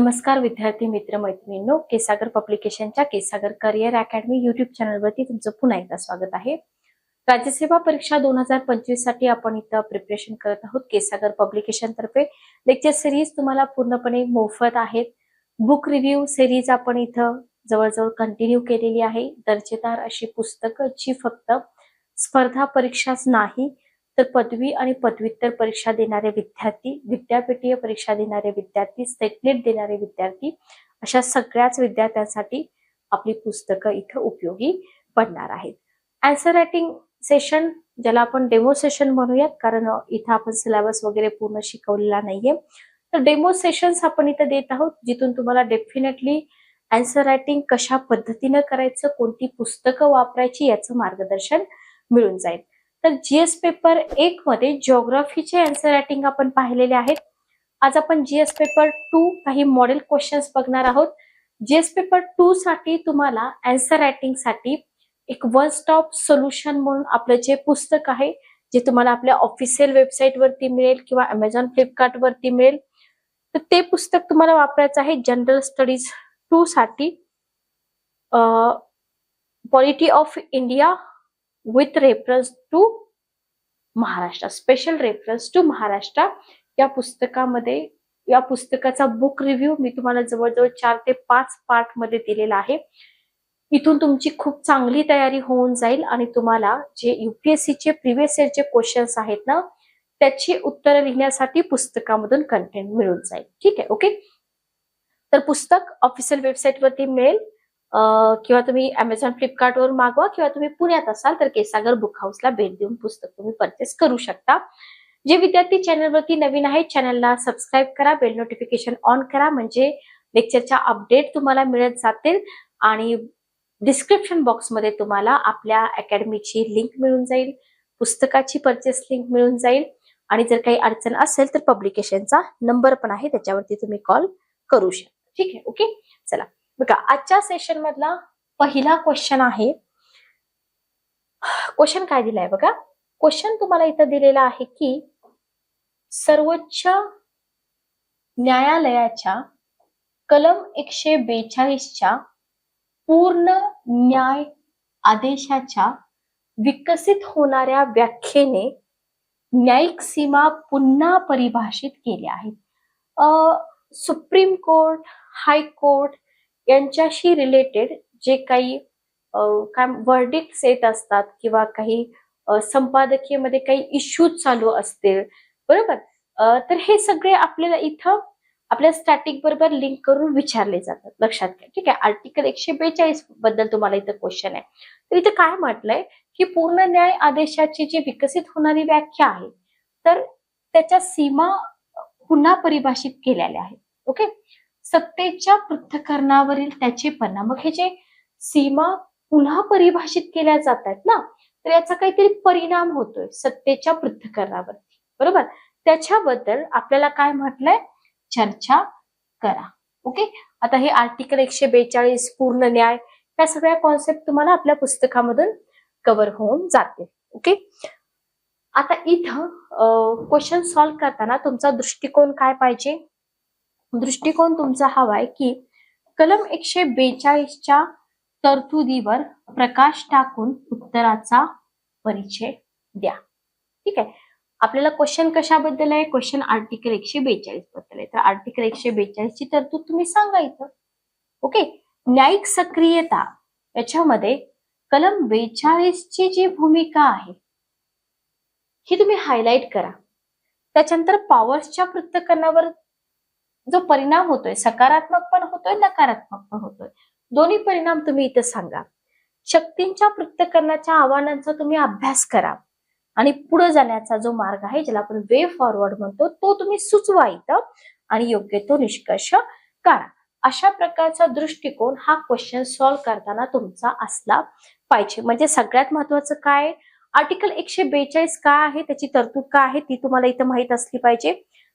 नमस्कार विद्यार्थी मित्र मैत्रिणींनो केसागर पब्लिकेशनच्या केसागर करिअर अकॅडमी युट्यूब चॅनलवरती तुमचं पुन्हा एकदा स्वागत आहे. राज्यसेवा परीक्षा दोन हजार पंचवीससाठी आपण इथं प्रिपरेशन करत आहोत. केसागर पब्लिकेशन तर्फे लेक्चर सिरीज तुम्हाला पूर्णपणे मोफत आहेत. बुक रिव्ह्यू सिरीज आपण इथं जवळजवळ कंटिन्यू केलेली आहे. दर्जेदार अशी पुस्तकं जी फक्त स्पर्धा परीक्षाच नाही तर पदवी आणि पदव्युत्तर परीक्षा देणारे विद्यार्थी विद्यापीठीय परीक्षा देणारे विद्यार्थी सेटनेट देणारे विद्यार्थी अशा सगळ्याच विद्यार्थ्यांसाठी आपली पुस्तकं इथं उपयोगी पडणार आहेत. अँसर रायटिंग सेशन ज्याला आपण डेमो सेशन म्हणूयात कारण इथं आपण सिलेबस वगैरे पूर्ण शिकवलेला नाहीये. तर डेमो सेशन्स आपण इथं देत आहोत जिथून तुम्हाला डेफिनेटली अँसर रायटिंग कशा पद्धतीनं करायचं कोणती पुस्तकं वापरायची याचं मार्गदर्शन मिळून जाईल. तर जीएस पेपर एक मध्ये जिओग्राफीचे अँसर रायटिंग आपण पाहिलेले आहेत. आज आपण जीएस पेपर टू काही मॉडेल क्वेश्चन्स बघणार आहोत. जीएस पेपर टू साठी तुम्हाला अँसर रायटिंगसाठी एक वन स्टॉप सोल्युशन म्हणून आपलं जे पुस्तक आहे जे तुम्हाला आपल्या ऑफिशियल वेबसाईट वरती मिळेल किंवा अमेझॉन फ्लिपकार्ट वरती मिळेल तर ते पुस्तक तुम्हाला वापरायचं आहे जनरल स्टडीज टू साठी. Polity of India with reference to Maharashtra special reference to Maharashtra. या पुस्तकामध्ये या पुस्तकाचा बुक रिव्ह्यू मी तुम्हाला जवळजवळ चार ते पाच पार्टमध्ये दिलेला आहे. इथून तुमची खूप चांगली तयारी होऊन जाईल आणि तुम्हाला जे युपीएससीचे प्रिव्हियस इयरचे क्वेश्चन्स आहेत ना त्याची उत्तरं लिहिण्यासाठी पुस्तकामधून कंटेंट मिळून जाईल. ठीक आहे ओके तर पुस्तक ऑफिशियल वेबसाईट वरती मिळेल. किंवा तुम्ही अमेझॉन फ्लिपकार्टवर मागवा किंवा तुम्ही पुण्यात असाल तर केसागर बुक हाऊसला भेट देऊन पुस्तक तुम्ही परचेस करू शकता. जे विद्यार्थी चॅनलवरती नवीन आहेत चॅनलला सबस्क्राईब करा बेल नोटिफिकेशन ऑन करा म्हणजे लेक्चरच्या अपडेट तुम्हाला मिळत जातील आणि डिस्क्रिप्शन बॉक्समध्ये तुम्हाला आपल्या अकॅडमीची लिंक मिळून जाईल पुस्तकाची परचेस लिंक मिळून जाईल आणि जर काही अडचण असेल तर पब्लिकेशनचा नंबर पण आहे त्याच्यावरती तुम्ही कॉल करू शकता. ठीक आहे ओके चला. बघा आजच्या सेशन मधला पहिला क्वेश्चन आहे. क्वेश्चन काय दिलाय बघा? क्वेश्चन तुम्हाला इथं दिलेला आहे की सर्वोच्च न्यायालयाच्या कलम एकशे बेचाळीसच्या पूर्ण न्याय आदेशाच्या विकसित होणाऱ्या व्याख्येने न्यायिक सीमा पुन्हा परिभाषित केल्या आहेत सुप्रीम कोर्ट हायकोर्ट यांच्याशी रिलेटेड जे काही काय वर्डिक्स येत असतात किंवा काही संपादकीयमध्ये काही इश्यूज चालू असतील बरोबर? तर हे सगळे आपल्याला इथं आपल्या स्टॅटिक बरोबर लिंक करून विचारले जातात. लक्षात घ्या. ठीक आहे? आर्टिकल एकशे बेचाळीसबद्दल तुम्हाला इथं क्वेश्चन आहे. तर इथं काय म्हटलंय? की पूर्ण न्याय आदेशाची जी विकसित होणारी व्याख्या आहे तर त्याच्या सीमा पुन्हा परिभाषित केलेल्या आहेत. ओके? सत्तेच्या पृथ्थकरणावरील त्याचे परिणाम मग हे जे सीमा पुन्हा परिभाषित केल्या जात आहेत ना तर याचा काहीतरी परिणाम होतोय सत्तेच्या पृथ्थकरणावरती बरोबर? त्याच्याबद्दल आपल्याला काय म्हटलंय? चर्चा करा. ओके? आता हे आर्टिकल एकशे बेचाळीस पूर्ण न्याय या सगळ्या कॉन्सेप्ट तुम्हाला आपल्या पुस्तकामधून कव्हर होऊन जाते ओके? आता इथं क्वेश्चन सॉल्व्ह करताना तुमचा दृष्टिकोन काय पाहिजे? दृष्टिकोन तुमचा हवाय की कलम एकशे बेचाळीसच्या तरतुदीवर प्रकाश टाकून उत्तराचा परिचय द्या. ठीक आहे? आपल्याला क्वेश्चन कशाबद्दल आहे? क्वेश्चन आर्टिकल एकशे बेचाळीसबद्दल आहे. तर आर्टिकल एकशे बेचाळीस ची तरतूद तुम्ही सांगा इथं. ओके न्यायिक सक्रियता याच्यामध्ये कलम बेचाळीस ची जी भूमिका आहे ही तुम्ही हायलाइट करा. त्याच्यानंतर पॉवर्सच्या पृथ्थकरणावर जो परिणाम होतोय सकारात्मक पण होतोय नकारात्मक पण होतोय. दोन्ही परिणाम तुम्ही इथं सांगा. शक्तींच्या पृथ्थकरणाच्या आव्हानांचा तुम्ही अभ्यास करा. आणि पुढे जाण्याचा जो मार्ग आहे ज्याला आपण वे फॉरवर्ड म्हणतो तो तुम्ही सुचवा इथं आणि योग्य तो निष्कर्ष काढा. अशा प्रकारचा दृष्टिकोन हा क्वेश्चन सॉल्व्ह करताना तुमचा असला पाहिजे. म्हणजे सगळ्यात महत्वाचं काय? आर्टिकल एकशे बेचाळीस काय आहे? त्याची तरतूद काय आहे? ती तुम्हाला इथं माहीत असली पाहिजे.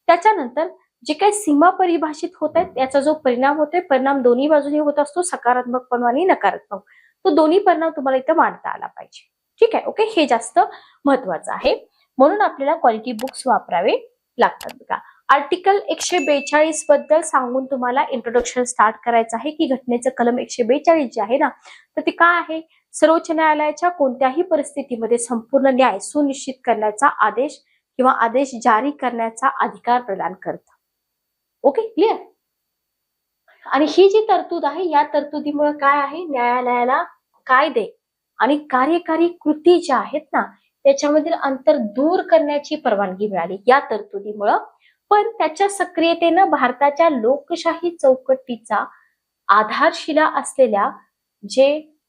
त्याच्यानंतर जे काही सीमा परिभाषित होत आहेत याचा जो परिणाम होतोय परिणाम दोन्ही बाजूने होत असतो सकारात्मक पण आणि नकारात्मक. तो दोन्ही परिणाम तुम्हाला इथं मांडता आला पाहिजे. ठीक आहे? ओके हे जास्त महत्वाचं आहे. म्हणून आपल्याला क्वालिटी बुक्स वापरावे लागतात बघा. आर्टिकल एकशे बेचाळीसबद्दल सांगून तुम्हाला इंट्रोडक्शन स्टार्ट करायचं आहे. की घटनेचं कलम एकशे बेचाळीस जे आहे ना तर ते काय आहे? सर्वोच्च न्यायालयाच्या कोणत्याही परिस्थितीमध्ये संपूर्ण न्याय सुनिश्चित करण्याचा आदेश किंवा आदेश जारी करण्याचा अधिकार प्रदान करतं. ओके क्लिअर आणि ही जी तरतूद आहे या तरतुदीमुळे काय आहे? न्यायालयाला कायदे आणि कार्यकारी कृती ज्या आहेत ना त्याच्यामधील अंतर दूर करण्याची परवानगी मिळाली. या तरतुदीमुळं. पण त्याच्या सक्रियतेनं भारताच्या लोकशाही चौकटीचा आधारशिला असलेल्या जे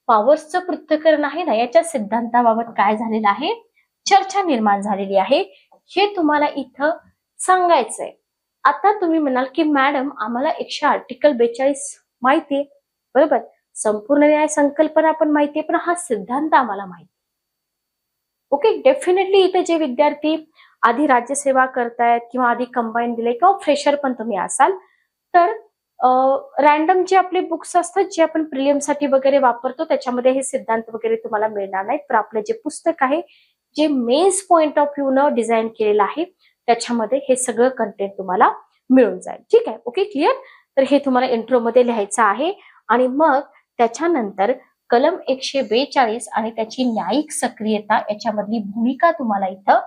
पॉवर्सचं पृथ्थकरण आहे ना याच्या सिद्धांताबाबत काय झालेलं आहे? चर्चा निर्माण झालेली आहे. हे तुम्हाला इथं सांगायचंय. आता तुम्ही म्हणाल की मॅडम आम्हाला एकशे आर्टिकल बेचाळीस माहितीये. बरोबर. संपूर्ण न्याय संकल्पना पण माहितीये पण हा सिद्धांत आम्हाला माहिती ओके डेफिनेटली इथे जे विद्यार्थी आधी राज्यसेवा करतायत किंवा आधी कंबाईन दिले किंवा फ्रेशर पण तुम्ही असाल तर रॅन्डम जे आपले बुक्स असतात जे आपण प्रिलियमसाठी वगैरे वापरतो त्याच्यामध्ये हे सिद्धांत वगैरे तुम्हाला मिळणार नाहीत. तर आपलं जे पुस्तक आहे जे मेन्स पॉइंट ऑफ व्ह्यू न डिझाईन केलेलं आहे त्याच्यामध्ये हे सगळं कंटेंट तुम्हाला मिळून जाईल. ठीक आहे? ओके क्लिअर तर हे तुम्हाला इंट्रो मध्ये लिहायचं आहे. आणि मग त्याच्यानंतर कलम एकशे बेचाळीस आणि त्याची न्यायिक सक्रियता याच्यामधली भूमिका तुम्हाला इथं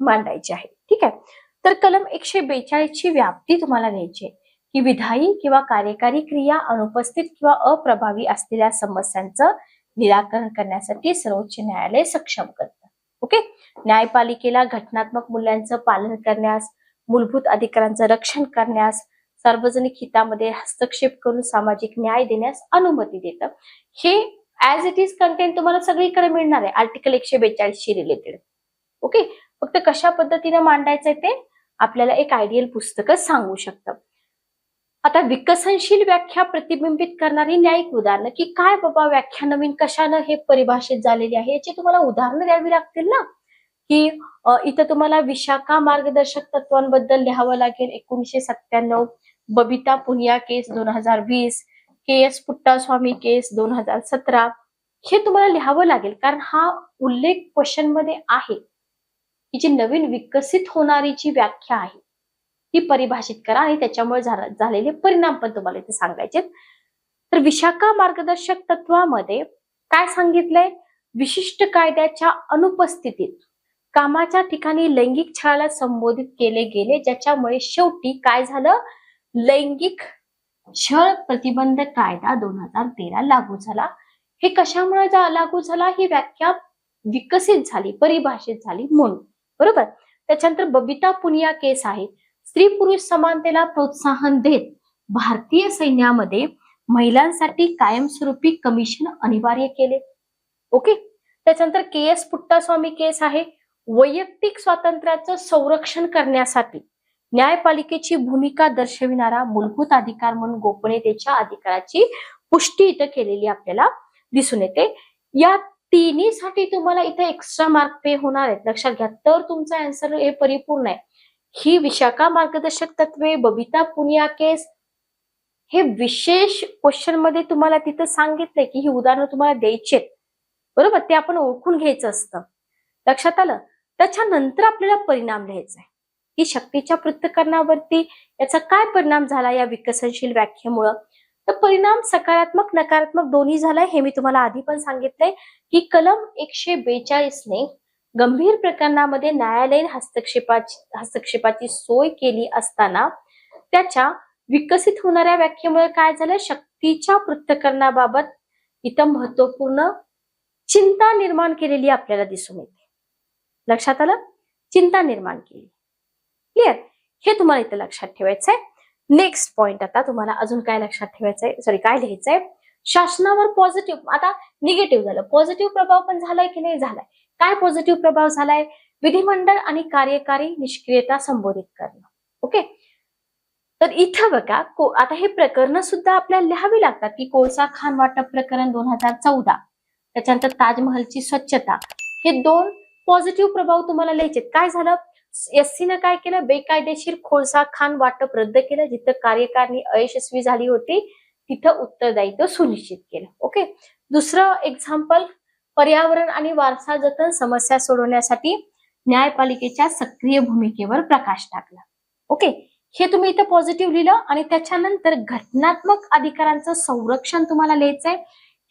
मांडायची आहे. ठीक आहे? तर कलम एकशे बेचाळीस ची व्याप्ती तुम्हाला घ्यायची आहे की विधायी किंवा कार्यकारी क्रिया अनुपस्थित किंवा अप्रभावी असलेल्या समस्यांचं निराकरण करण्यासाठी सर्वोच्च न्यायालय सक्षम करते. ओके? न्यायपालिकेला घटनात्मक मूल्यांचं पालन करण्यास मूलभूत अधिकारांचं रक्षण करण्यास सार्वजनिक हितामध्ये हस्तक्षेप करून सामाजिक न्याय देण्यास अनुमती देतं. हे ऍज इट इज कंटेंट तुम्हाला सगळीकडे मिळणार आहे. आर्टिकल एकशे बेचाळीसशी रिलेटेड ओके? फक्त कशा पद्धतीने मांडायचंय ते? आपल्याला एक आयडियल पुस्तकच सांगू शकतं. आता विकसनशील व्याख्या प्रतिबिंबित करणारी न्यायिक उदाहरणं की काय बाबा व्याख्या नवीन कशानं हे परिभाषित झालेली आहे? याची तुम्हाला उदाहरणं द्यावी लागतील ना? की इथं तुम्हाला विशाखा मार्गदर्शक तत्वांबद्दल लिहावं लागेल. एकोणीशे सत्त्याण्णव बबिता पुनिया केस दोन हजार वीस के एस पुट्टास्वामी केस दोन हजार सतरा हे तुम्हाला लिहावं लागेल. कारण हा उल्लेख क्वेश्चनमध्ये आहे. की जी नवीन विकसित होणारी जी व्याख्या आहे ती परिभाषित करा आणि त्याच्यामुळे झालेले परिणाम पण तुम्हाला इथे सांगायचे तर विशाखा मार्गदर्शक तत्वामध्ये काय सांगितलंय? विशिष्ट कायद्याच्या अनुपस्थितीत कामाच्या ठिकाणी लैंगिक छळाला संबोधित केले गेले ज्याच्यामुळे शेवटी काय झालं? लैंगिक छळ प्रतिबंध कायदा दोन हजार तेरा लागू झाला. हे कशामुळे लागू झाला? ही व्याख्या विकसित झाली परिभाषित झाली म्हणून. बरोबर? त्याच्यानंतर बबिता पुनिया केस आहे. स्त्री पुरुष समानतेला प्रोत्साहन देत भारतीय सैन्यामध्ये महिलांसाठी कायमस्वरूपी कमिशन अनिवार्य केले. ओके त्याच्यानंतर के एस पुट्टास्वामी केस आहे. वैयक्तिक स्वातंत्र्याचं संरक्षण करण्यासाठी न्यायपालिकेची भूमिका दर्शविणारा मूलभूत अधिकार म्हणून गोपनीयतेच्या अधिकाराची पुष्टी इथं केलेली आपल्याला दिसून येते. या तिन्हीसाठी तुम्हाला इथे एक्स्ट्रा मार्क पे होणार आहेत. लक्षात घ्या. तर तुमचा आन्सर हे परिपूर्ण आहे. ही विशाखा मार्गदर्शक तत्वे बबिता पुनिया केस हे विशेष क्वेश्चनमध्ये तुम्हाला तिथं सांगितलंय की ही उदाहरणं तुम्हाला द्यायची बरोबर? ते आपण ओळखून घ्यायचं असतं. लक्षात आलं? त्याच्यानंतर आपल्याला परिणाम लिहायचा आहे. की शक्तीच्या पृथ्थकरणावरती याचा काय परिणाम झाला या विकसनशील व्याख्येमुळं? तर परिणाम सकारात्मक नकारात्मक दोन्ही झालाय हे मी तुम्हाला आधी पण सांगितलंय की कलम एकशे बेचाळीसने गंभीर प्रकरणामध्ये न्यायालयीन हस्तक्षेपाची हस्तक्षेपाची सोय केली असताना त्याच्या विकसित होणाऱ्या व्याख्येमुळे काय झालं? शक्तीच्या पृथ्थकरणाबाबत इथं महत्त्वपूर्ण चिंता निर्माण केलेली आपल्याला दिसून येते. लक्षात आलं? चिंता निर्माण केली. क्लिअर हे तुम्हाला इथं लक्षात ठेवायचंय. नेक्स्ट पॉइंट आता तुम्हाला अजून काय लक्षात ठेवायचंय? सॉरी काय लिहायचंय? शासनावर पॉझिटिव्ह आता निगेटिव्ह झालं. पॉझिटिव्ह प्रभाव पण झालाय की नाही? झालाय. काय पॉझिटिव्ह प्रभाव झालाय? विधिमंडळ आणि कार्यकारी निष्क्रियता संबोधित करणं. ओके तर इथं बघा आता हे प्रकरण सुद्धा आपल्याला लिहावी लागतात की कोळसा खान वाटप प्रकरण दोन हजार चौदा. त्याच्यानंतर ताजमहलची स्वच्छता. हे दोन पॉझिटिव्ह प्रभाव तुम्हाला लिहायचे काय झालं? एससीनं काय केलं? बेकायदेशीर कोळसा खान वाटप रद्द केलं. जिथं कार्यकारणी अयशस्वी झाली होती तिथं उत्तरदायित्व सुनिश्चित केलं. ओके दुसरं एक्झाम्पल पर्यावरण आणि वारसा जतन समस्या सोडवण्यासाठी न्यायपालिकेच्या सक्रिय भूमिकेवर प्रकाश टाकला. ओके हे तुम्ही इथं पॉझिटिव्ह लिहिलं आणि त्याच्यानंतर घटनात्मक अधिकारांचं संरक्षण तुम्हाला लिहायचंय.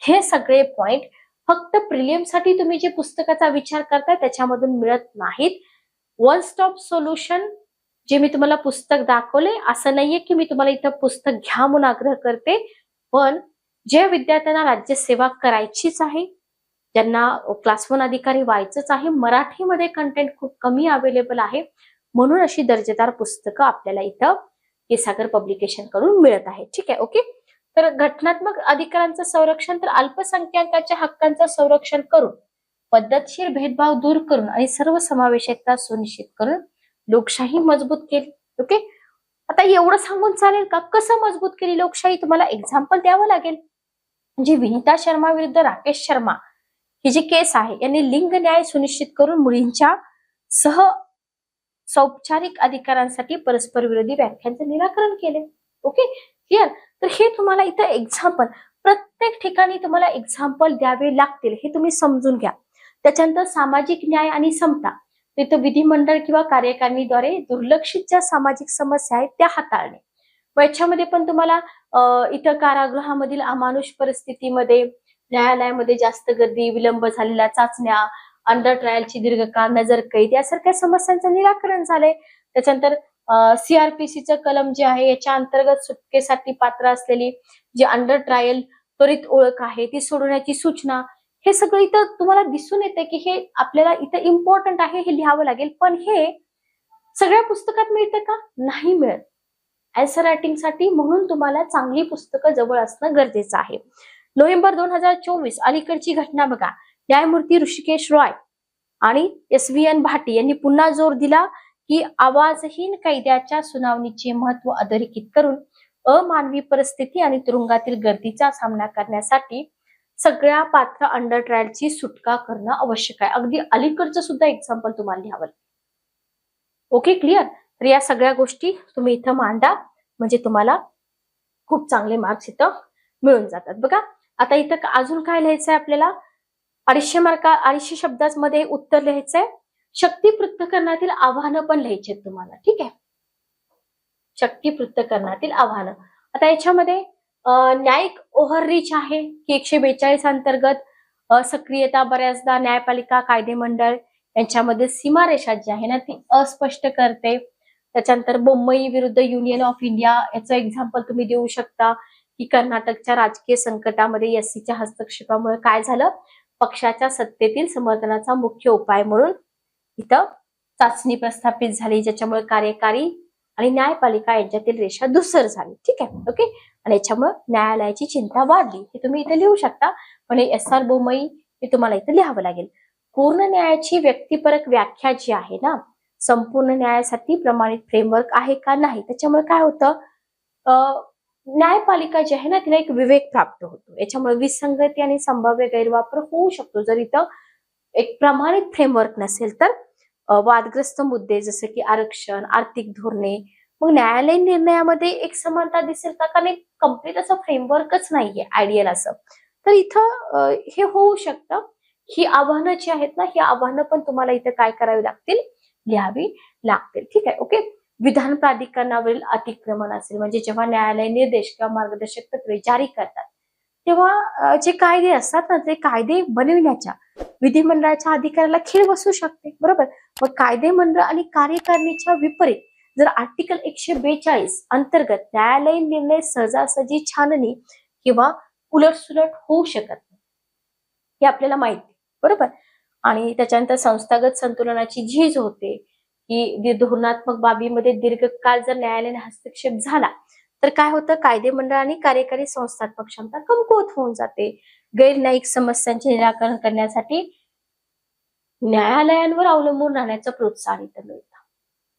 हे सगळे पॉइंट फक्त प्रिलियमसाठी तुम्ही जे पुस्तकाचा विचार करताय त्याच्यामधून मिळत नाहीत. वन स्टॉप सोल्युशन जे मी तुम्हाला पुस्तक दाखवले असं नाहीये की मी तुम्हाला इथं पुस्तक घ्या म्हणून आग्रह करते पण जे विद्यार्थ्यांना राज्यसेवा करायचीच आहे ज्यांना क्लास वन अधिकारी व्हायचंच आहे मराठीमध्ये कंटेंट खूप कमी अवेलेबल आहे म्हणून अशी दर्जेदार पुस्तकं आपल्याला इथं केसागर पब्लिकेशनकडून मिळत आहे ठीक आहे ओके तर घटनात्मक अधिकारांचं संरक्षण तर अल्पसंख्याकाच्या हक्कांचं संरक्षण करून पद्धतशीर भेदभाव दूर करून आणि सर्व समावेशकता सुनिश्चित करून लोकशाही मजबूत केली. ओके आता एवढं सांगून चालेल का? कसं मजबूत केली लोकशाही? तुम्हाला एक्झाम्पल द्यावं लागेल. म्हणजे विनिता शर्मा विरुद्ध राकेश शर्मा ही जी केस आहे यांनी लिंग न्याय सुनिश्चित करून मुलींच्या सह सौपचारिक अधिकारांसाठी परस्पर विरोधी व्याख्यांचं निराकरण केले. ओके क्लिअर तर हे तुम्हाला इथं एक्झाम्पल प्रत्येक ठिकाणी तुम्हाला एक्झाम्पल द्यावे लागतील हे तुम्ही समजून घ्या. त्याच्यानंतर सामाजिक न्याय आणि समता. तिथं विधिमंडळ किंवा कार्यकारिणीद्वारे दुर्लक्षित ज्या सामाजिक समस्या आहेत त्या हाताळणे. व याच्यामध्ये पण तुम्हाला इथं कारागृहामधील अमानुष परिस्थितीमध्ये न्यायालयामध्ये जास्त गर्दी विलंब झालेल्या चाचण्या अंडर ट्रायलची दीर्घकाळ नजर कैद यासारख्या समस्यांचं निराकरण झालंय. त्याच्यानंतर सीआरपीसीचं कलम जे आहे याच्या अंतर्गत सुटकेसाठी पात्र असलेली जी अंडर ट्रायल त्वरित ओळख आहे ती सोडवण्याची सूचना हे सगळं इथं तुम्हाला दिसून येतं की हे आपल्याला इथं इम्पॉर्टंट आहे हे लिहावं लागेल. पण हे सगळ्या पुस्तकात मिळतं का? नाही मिळत. ऍन्सर रायटिंगसाठी म्हणून तुम्हाला चांगली पुस्तकं जवळ असणं गरजेचं आहे. नोव्हेंबर दोन हजार चोवीस अलीकडची घटना बघा. न्यायमूर्ती ऋषिकेश रॉय आणि एस व्ही एन भाटी यांनी पुन्हा जोर दिला की आवाजहीन कैद्याच्या सुनावणीचे महत्त्व अधोरेखित करून अमानवी परिस्थिती आणि तुरुंगातील गर्दीचा सामना करण्यासाठी सगळ्या पात्र अंडर ट्रायलची सुटका करणं आवश्यक आहे. अगदी अलीकडचं सुद्धा एक्झाम्पल तुम्हाला लिहावं ओके क्लिअर तर या सगळ्या गोष्टी तुम्ही इथं मांडा. म्हणजे तुम्हाला खूप चांगले मार्क्स इथं मिळून जातात. बघा आता इथं अजून काय लिहायचंय आपल्याला? अडीचशे मार्का अडीचशे शब्दांमध्ये उत्तर लिहायचंय. शक्ती पृथ्थकरणातील आव्हानं पण लिहायचे तुम्हाला ठीक आहे? शक्ती पृथ्थकरणातील आव्हानं. आता याच्यामध्ये न्यायिक ओव्हररीच आहे की एकशे बेचाळीस अंतर्गत सक्रियता बऱ्याचदा न्यायपालिका कायदे मंडळ यांच्यामध्ये सीमारेषा जी आहे ना ती अस्पष्ट करते. त्याच्यानंतर मुंबई विरुद्ध युनियन ऑफ इंडिया याचं एक्झाम्पल तुम्ही देऊ शकता. की कर्नाटकच्या राजकीय संकटामध्ये एससीच्या हस्तक्षेपामुळे काय झालं? पक्षाच्या सत्तेतील समर्थनाचा मुख्य उपाय म्हणून इथं चाचणी प्रस्थापित झाली ज्याच्यामुळे कार्यकारी आणि न्यायपालिका यांच्यातील रेषा दुसर झाली. ठीक आहे? ओके? आणि याच्यामुळे न्यायालयाची चिंता वाढली. हे तुम्ही इथे लिहू शकता. पण एस आर बोमई हे तुम्हाला इथे लिहावं लागेल. पूर्ण न्यायाची व्यक्तिपरक व्याख्या जी आहे ना संपूर्ण न्यायासाठी प्रमाणित फ्रेमवर्क आहे का नाही? त्याच्यामुळे काय होतं? न्यायपालिका जी आहे ना तिला एक विवेक प्राप्त होतो. याच्यामुळे विसंगती आणि संभाव्य गैरवापर होऊ शकतो. जर इथं एक प्रमाणित फ्रेमवर्क नसेल तर वादग्रस्त मुद्दे जसे की आरक्षण आर्थिक धोरणे मग न्यायालयीन निर्णयामध्ये एक समानता दिसेल का? कारण एक कंप्लीट असं फ्रेमवर्कच नाहीये आयडियल असं. तर इथं हे होऊ शकतं. ही आव्हानं जी आहेत ना ही आव्हानं पण तुम्हाला इथं काय करावी लागतील? लिहावी लागतील. ठीक आहे ओके? विधान प्राधिकरणावरील अतिक्रमण असेल म्हणजे जेव्हा न्यायालय निर्देश किंवा मार्गदर्शक तत्वे जारी करतात तेव्हा जे कायदे असतात ना ते कायदे बनविण्याच्या विधिमंडळाच्या अधिकाराला खीळ बसू शकते. बरोबर? मग कायदे मंडळ आणि कार्यकारिणीच्या विपरीत जर आर्टिकल एकशे बेचाळीस अंतर्गत न्यायालयीन निर्णय सहजासहजी छाननी किंवा उलटसुलट होऊ शकत नाही. हे आपल्याला माहिती बरोबर? आणि त्याच्यानंतर संस्थागत संतुलनाची झीज होते. की धोरणात्मक बाबीमध्ये दीर्घकाळ जर न्यायालयाने हस्तक्षेप झाला तर काय होतं? कायदे मंडळ आणि कार्यकारी संस्थात्मक क्षमता कमकुवत होऊन जाते. गैरन्यायिक समस्यांचे निराकरण करण्यासाठी न्यायालयांवर अवलंबून राहण्याचं प्रोत्साहन इथं मिळतं.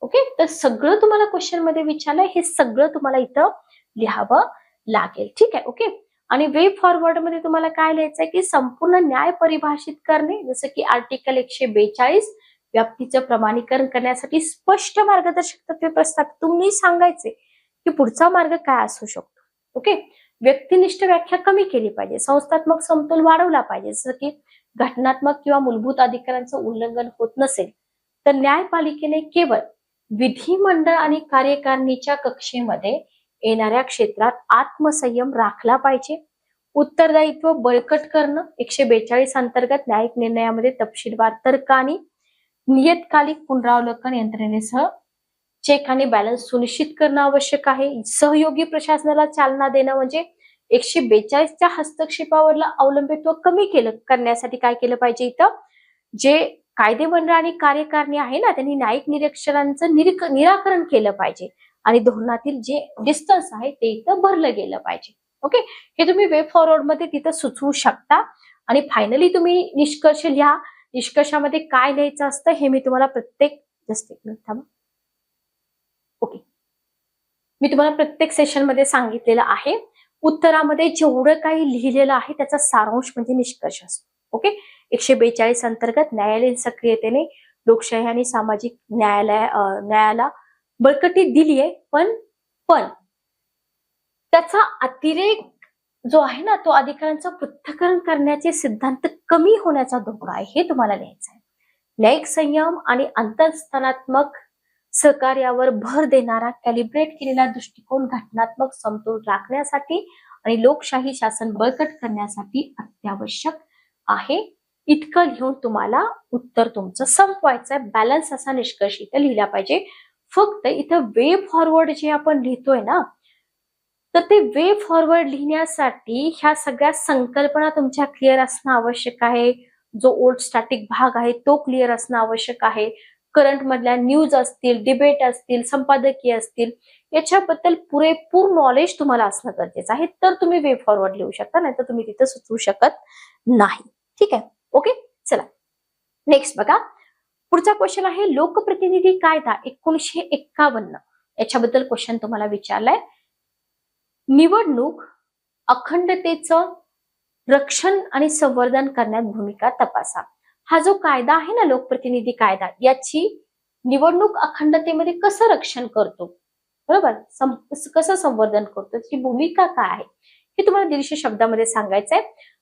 ओके? तर सगळं तुम्हाला क्वेश्चनमध्ये विचारलंय हे सगळं तुम्हाला इथं लिहावं लागेल. ठीक आहे? ओके? आणि वे फॉरवर्डमध्ये तुम्हाला काय लिहायचंय की संपूर्ण न्याय परिभाषित करणे जसं की आर्टिकल एकशे बेचाळीस व्याप्तीचं प्रमाणीकरण करण्यासाठी स्पष्ट मार्गदर्शक तत्वे प्रस्ताव तुम्ही सांगायचे की पुढचा मार्ग काय असू शकतो? ओके व्यक्तिनिष्ठ व्याख्या कमी केली पाहिजे. संस्थात्मक समतोल वाढवला पाहिजे. जसं की घटनात्मक किंवा मूलभूत अधिकारांचं उल्लंघन होत नसेल तर न्यायपालिकेने केवळ विधिमंडळ आणि कार्यकारिणीच्या कक्षेमध्ये येणाऱ्या क्षेत्रात आत्मसंयम राखला पाहिजे. उत्तरदायित्व बळकट करणं एकशे बेचाळीस अंतर्गत न्यायिक निर्णयामध्ये तपशीलवार तर्क आणि नियतकालिक पुनरावलोकन यंत्रणेसह चेक आणि बॅलन्स सुनिश्चित करणं आवश्यक आहे. सहयोगी प्रशासनाला चालना देणं म्हणजे एकशे बेचाळीसच्या हस्तक्षेपावरला अवलंबित्व कमी केलं करण्यासाठी काय केलं पाहिजे इथं? जे कायदेमंडळ आणि कार्यकारणी आहे ना त्यांनी न्यायिक निरीक्षणांचं निरीक- निराकरण केलं पाहिजे. आणि धोरणातील जे डिस्टन्स आहे ते इथं भरलं गेलं पाहिजे. ओके? हे तुम्ही वेब फॉरवर्डमध्ये तिथं सुचवू शकता. आणि फायनली तुम्ही निष्कर्ष लिहा. निष्कर्षामध्ये काय लिहायचं असतं हे मी तुम्हाला प्रत्येक जस्ट एक मिनिट थांबा. ओके मी तुम्हाला प्रत्येक सेशनमध्ये सांगितलेलं आहे. उत्तरामध्ये जेवढं काही लिहिलेलं आहे त्याचा सारांश म्हणजे निष्कर्ष असतो. ओके एकशे बेचाळीस अंतर्गत न्यायालयीन सक्रियतेने लोकशाही आणि सामाजिक न्यायालय न्यायाला बळकटी दिली आहे पण पण त्याचा अतिरेक जो आहे ना तो अधिकारांचं पृथ्थकरण करण्याचे सिद्धांत कमी होण्याचा धोका आहे हे तुम्हाला लिहायचं आहे न्यायिक संयम आणि अंतरस्थानात्मक सहकार्यावर भर देणारा कॅलिब्रेट केलेला दृष्टिकोन घटनात्मक समतोल राखण्यासाठी आणि लोकशाही शासन बळकट करण्यासाठी अत्यावश्यक आहे. इतकं लिहून तुम्हाला उत्तर तुमचं संपवायचं आहे बॅलन्स असा निष्कर्ष इथं लिहिला पाहिजे. फक्त इथं वे फॉरवर्ड जे आपण लिहितोय ना तर ते वे फॉरवर्ड लिहिण्यासाठी ह्या सगळ्या संकल्पना तुमच्या क्लिअर असणं आवश्यक आहे. जो ओल्ड स्टॅटिक भाग आहे तो क्लिअर असणं आवश्यक आहे. करंट मधल्या न्यूज असतील डिबेट असतील संपादकीय असतील याच्याबद्दल पुरेपूर नॉलेज तुम्हाला असणं गरजेचं आहे. तर तुम्ही वे फॉरवर्ड लिहू शकता नाही तर तुम्ही तिथं सुचवू शकत नाही. ठीक आहे? ओके चला. नेक्स्ट बघा. पुढचा क्वेश्चन आहे लोकप्रतिनिधी कायदा एकोणीसशे एक्कावन्न याच्याबद्दल क्वेश्चन तुम्हाला विचारलाय. निवडणूक अखंडतेचं रक्षण आणि संवर्धन करण्यात भूमिका तपासा. हा जो कायदा आहे ना लोकप्रतिनिधी कायदा याची निवडणूक अखंडतेमध्ये कसं रक्षण करतो? बरोबर? कसं संवर्धन करतो? त्याची भूमिका काय आहे? हे तुम्हाला दीडशे शब्दामध्ये सांगायचंय.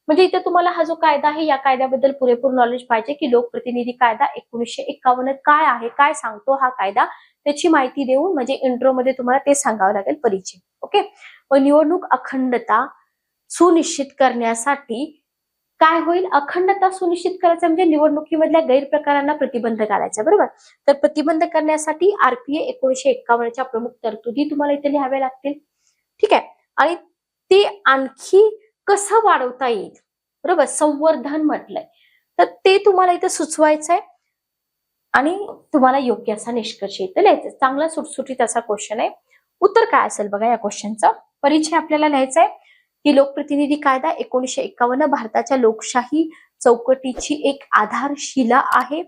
म्हणजे इथे तुम्हाला हा जो कायदा आहे या कायद्याबद्दल पुरेपूर नॉलेज पाहिजे की लोकप्रतिनिधी कायदा एकोणीसशे एकावन्न काय आहे काय सांगतो हा कायदा. त्याची माहिती देऊन म्हणजे इंट्रोमध्ये तुम्हाला ते सांगावं लागेल परिचय. ओके व निवडणूक अखंडता सुनिश्चित करण्यासाठी काय होईल? अखंडता सुनिश्चित करायचं म्हणजे निवडणुकीमधल्या गैरप्रकारांना प्रतिबंध घालायचा बरोबर? तर प्रतिबंध करण्यासाठी आरपीए एकोणीशे एक्कावन्नच्या प्रमुख तरतुदी तुम्हाला इथे लिहाव्या लागतील. ठीक आहे? आणि ते आणखी कसं वाढवता येईल? बरोबर? संवर्धन म्हटलंय. तर ते तुम्हाला इथं सुचवायचं आहे आणि तुम्हाला योग्य असा निष्कर्ष इथे लिहायचा चांगला सुटसुटीत असा क्वेश्चन आहे. उत्तर काय असेल बघा या क्वेश्चनचा परिचय आपल्याला लिहायचा आहे की लोकप्रतिनिधी कायदा एकोणीशे एकावन्न भारताच्या लोकशाही चौकटीची एक आधारशिला आहे.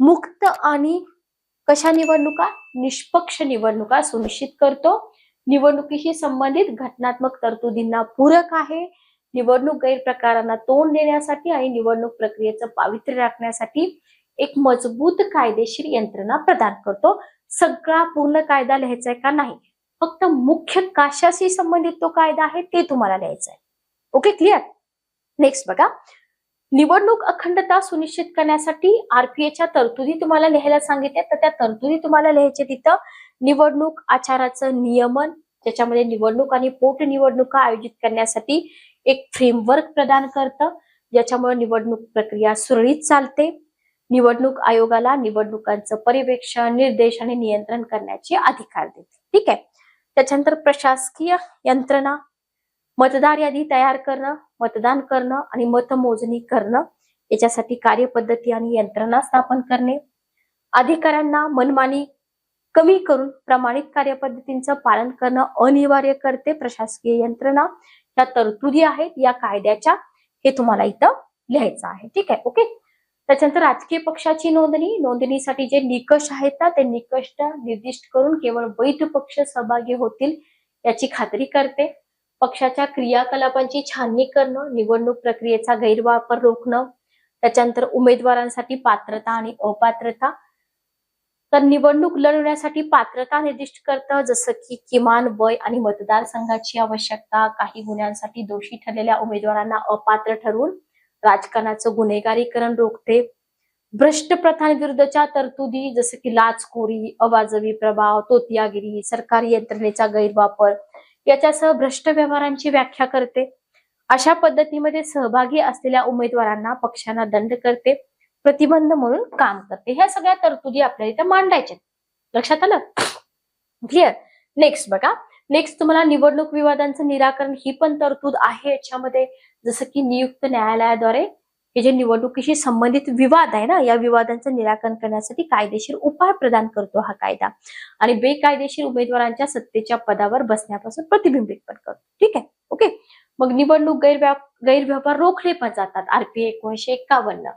मुक्त आणि कशा निवडणुका? निष्पक्ष निवडणुका सुनिश्चित करतो. निवडणुकीशी संबंधित घटनात्मक तरतुदींना पूरक आहे. निवडणूक गैरप्रकारांना तोंड देण्यासाठी आणि निवडणूक प्रक्रियेचं पावित्र्य राखण्यासाठी एक मजबूत कायदेशीर यंत्रणा प्रदान करतो. सगळा पूर्ण कायदा लिहायचा आहे का नाही? फक्त मुख्य काशाशी संबंधित तो कायदा आहे ते तुम्हाला लिहायचं आहे. ओके क्लिअर नेक्स्ट बघा. निवडणूक अखंडता सुनिश्चित करण्यासाठी आरपीएच्या तरतुदी तुम्हाला लिहायला सांगितल्या तर त्या तरतुदी तुम्हाला लिहायचे तिथं निवडणूक आचाराचं नियमन ज्याच्यामध्ये निवडणूक आणि पोटनिवडणुका आयोजित करण्यासाठी एक फ्रेमवर्क प्रदान करतं ज्याच्यामुळे निवडणूक प्रक्रिया सुरळीत चालते. निवडणूक आयोगाला निवडणुकांचं पर्यवेक्षण निर्देश आणि नियंत्रण करण्याचे अधिकार देते. ठीक आहे? त्याच्यानंतर प्रशासकीय यंत्रणा मतदार यादी तयार करणं मतदान करणं आणि मतमोजणी करणं याच्यासाठी कार्यपद्धती आणि यंत्रणा स्थापन करणे. अधिकाऱ्यांना मनमानी कमी करून प्रमाणित कार्यपद्धतींचं पालन करणं अनिवार्य करते प्रशासकीय यंत्रणा. या तरतुदी आहेत या कायद्याच्या हे तुम्हाला इथं लिहायचं आहे. ठीक आहे? ओके? त्याच्यानंतर राजकीय पक्षाची नोंदणी नोंदणीसाठी जे निकष आहेत ना ते निकष निर्दिष्ट करून केवळ वैध पक्ष सहभागी होतील याची खात्री करते. पक्षाच्या क्रियाकलापांची छाननी करणं निवडणूक प्रक्रियेचा गैरवापर रोखणं त्याच्यानंतर उमेदवारांसाठी पात्रता आणि अपात्रता. तर निवडणूक लढवण्यासाठी पात्रता निर्दिष्ट करतं जसं की किमान वय आणि मतदारसंघाची आवश्यकता काही गुन्ह्यांसाठी दोषी ठरलेल्या उमेदवारांना अपात्र ठरवून राजकारणाचं गुन्हेगारीकरण रोखते. भ्रष्ट प्रथांविरुद्धच्या तरतुदी जसं की लाचखोरी अवाजवी प्रभाव तोतियागिरी सरकारी यंत्रणेचा गैरवापर याच्यासह भ्रष्ट व्यवहारांची व्याख्या करते. अशा पद्धतीमध्ये सहभागी असलेल्या उमेदवारांना पक्षांना दंड करते प्रतिबंध म्हणून काम करते. ह्या सगळ्या तरतुदी आपल्याला इथं मांडायच्या लक्षात आलं? क्लिअर नेक्स्ट बघा. नेक्स्ट तुम्हाला निवडणूक विवादांचं निराकरण ही पण तरतूद आहे याच्यामध्ये. जसं की नियुक्त न्यायालयाद्वारे हे जे निवडणुकीशी संबंधित विवाद आहे ना या विवादांचं निराकरण करण्यासाठी कायदेशीर उपाय प्रदान करतो हा कायदा. आणि बेकायदेशीर उमेदवारांच्या सत्तेच्या पदावर बसण्यापासून प्रतिबिंबित पण करतो. ठीक आहे? ओके मग निवडणूक गैरव्या गैरव्यवहार रोखले पण जातात. आरपीए एकोणीशे एक्कावन्न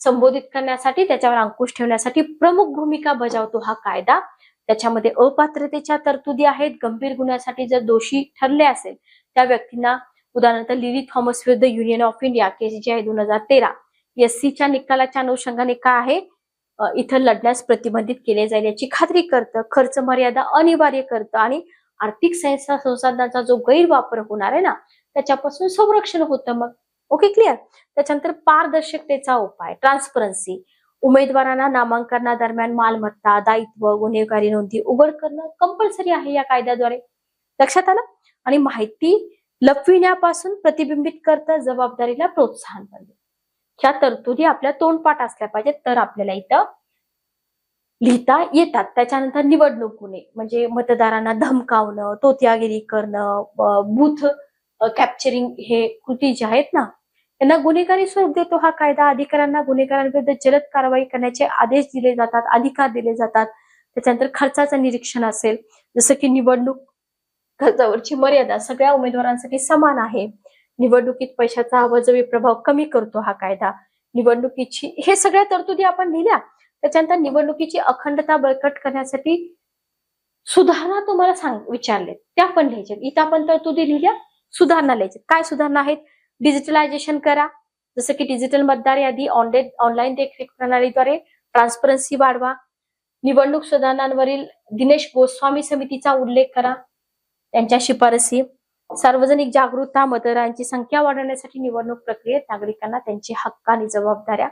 संबोधित करण्यासाठी त्याच्यावर अंकुश ठेवण्यासाठी प्रमुख भूमिका बजावतो हा कायदा. त्याच्यामध्ये अपात्रतेच्या तरतुदी आहेत. गंभीर गुन्ह्यासाठी जर दोषी ठरले असेल त्या व्यक्तींना उदाहरणार्थ लिली थॉमस विरुद्ध युनियन ऑफ इंडिया केस जी आहे दोन हजार तेरा. एससीच्या निकालाच्या अनुषंगाने काय आहे? इथं लढण्यास प्रतिबंधित केले जाईल याची खात्री करतं खर्च मर्यादा अनिवार्य करतं आणि आर्थिक संस्था संसाधनाचा जो गैरवापर होणार आहे ना त्याच्यापासून संरक्षण होतं मग. ओके क्लिअर त्याच्यानंतर पारदर्शकतेचा उपाय ट्रान्सपरन्सी उमेदवारांना नामांकनादरम्यान मालमत्ता दायित्व गुन्हेगारी नोंदी उघड करणं कंपल्सरी आहे या कायद्याद्वारे. लक्षात आलं? आणि माहिती लपविण्यापासून प्रतिबिंबित करता जबाबदारीला प्रोत्साहन बनले ह्या तरतुदी आपल्या तोंडपाठ असल्या पाहिजेत तर आपल्याला इथं लिहिता येतात. त्याच्यानंतर निवडणूक गुन्हे म्हणजे मतदारांना धमकावणं तोत्यागिरी करणं बूथ कॅप्चरिंग हे कृती जे आहेत ना त्यांना गुन्हेगारी स्वरूप देतो. हा कायदा अधिकाऱ्यांना गुन्हेगारांविरुद्ध जलद कारवाई करण्याचे आदेश दिले जातात अधिकार दिले जातात. त्याच्यानंतर खर्चाचं निरीक्षण असेल. जसं की निवडणूक खर्चावरची मर्यादा सगळ्या उमेदवारांसाठी समान आहे. निवडणुकीत पैशाचा अवजवी प्रभाव कमी करतो हा कायदा. निवडणुकीची हे सगळ्या तरतुदी आपण लिहिल्या. त्याच्यानंतर निवडणुकीची अखंडता बळकट करण्यासाठी सुधारणा तुम्हाला सांग विचारले त्या पण लिहायच्या इथं आपण तरतुदी लिहिल्या सुधारणा लिहायच्या काय सुधारणा आहेत? डिजिटलायझेशन करा. जसं की डिजिटल मतदार यादी ऑनलाईन ऑनलाईन देखरेख प्रणालीद्वारे ट्रान्सपरन्सी वाढवा. निवडणूक सुधारणांवरील दिनेश गोस्वामी समितीचा उल्लेख करा. त्यांच्या शिफारसी. सार्वजनिक जागरूकता मतदारांची संख्या वाढवण्यासाठी निवडणूक प्रक्रियेत नागरिकांना त्यांचे हक्क आणि जबाबदाऱ्या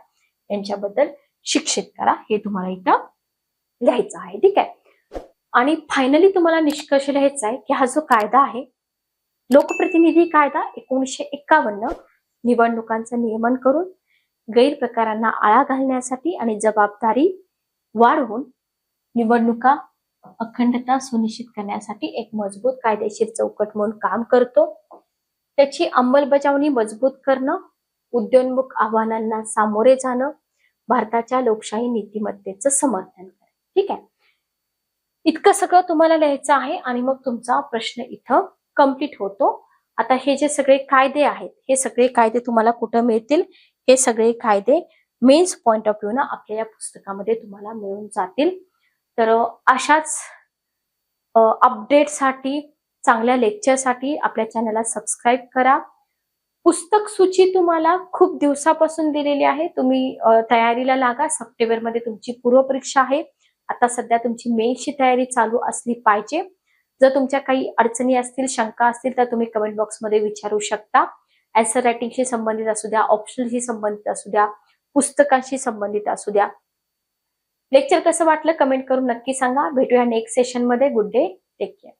यांच्याबद्दल शिक्षित करा. हे तुम्हाला इथं लिहायचं आहे. ठीक आहे? आणि फायनली तुम्हाला निष्कर्ष लिहायचा आहे की हा जो कायदा आहे लोकप्रतिनिधी कायदा एकोणीसशे एक्कावन्न निवडणुकांचं नियमन करून गैरप्रकारांना आळा घालण्यासाठी आणि जबाबदारी वाढवून निवडणुका अखंडता सुनिश्चित करण्यासाठी एक मजबूत कायदेशीर चौकट म्हणून काम करतो. त्याची अंमलबजावणी मजबूत करणं उद्योन्मुख आव्हानांना सामोरे जाणं भारताच्या लोकशाही नीतिमत्तेचं समर्थन करणं. ठीक आहे? इतकं सगळं तुम्हाला लिहायचं आहे आणि मग तुमचा प्रश्न इथं कंप्लीट होतो. आता हे जे सगळे कायदे आहेत हे सगळे कायदे तुम्हाला कुठं मिळतील? हे सगळे कायदे मेन्स पॉइंट ऑफ व्ह्यू ना आपल्या या पुस्तकामध्ये तुम्हाला मिळून जातील. तर अशाच अपडेटसाठी चांगल्या लेक्चरसाठी आपल्या चॅनलला सबस्क्राईब करा. पुस्तक सूची तुम्हाला खूप दिवसापासून दिलेली आहे. तुम्ही तयारीला लागा. सप्टेंबरमध्ये तुमची पूर्वपरीक्षा आहे. आता सध्या तुमची मेन्सची तयारी चालू असली पाहिजे. जर तुमच्या काही अडचणी असतील शंका असतील तर तुम्ही कमेंट बॉक्समध्ये विचारू शकता. अँसर रायटिंगशी संबंधित असू द्या ऑप्शनशी संबंधित असू द्या पुस्तकांशी संबंधित असू द्या. लेक्चर कसं वाटलं? कमेंट करून नक्की सांगा. भेटूया नेक्स्ट सेशनमध्ये गुड डे टेक केअर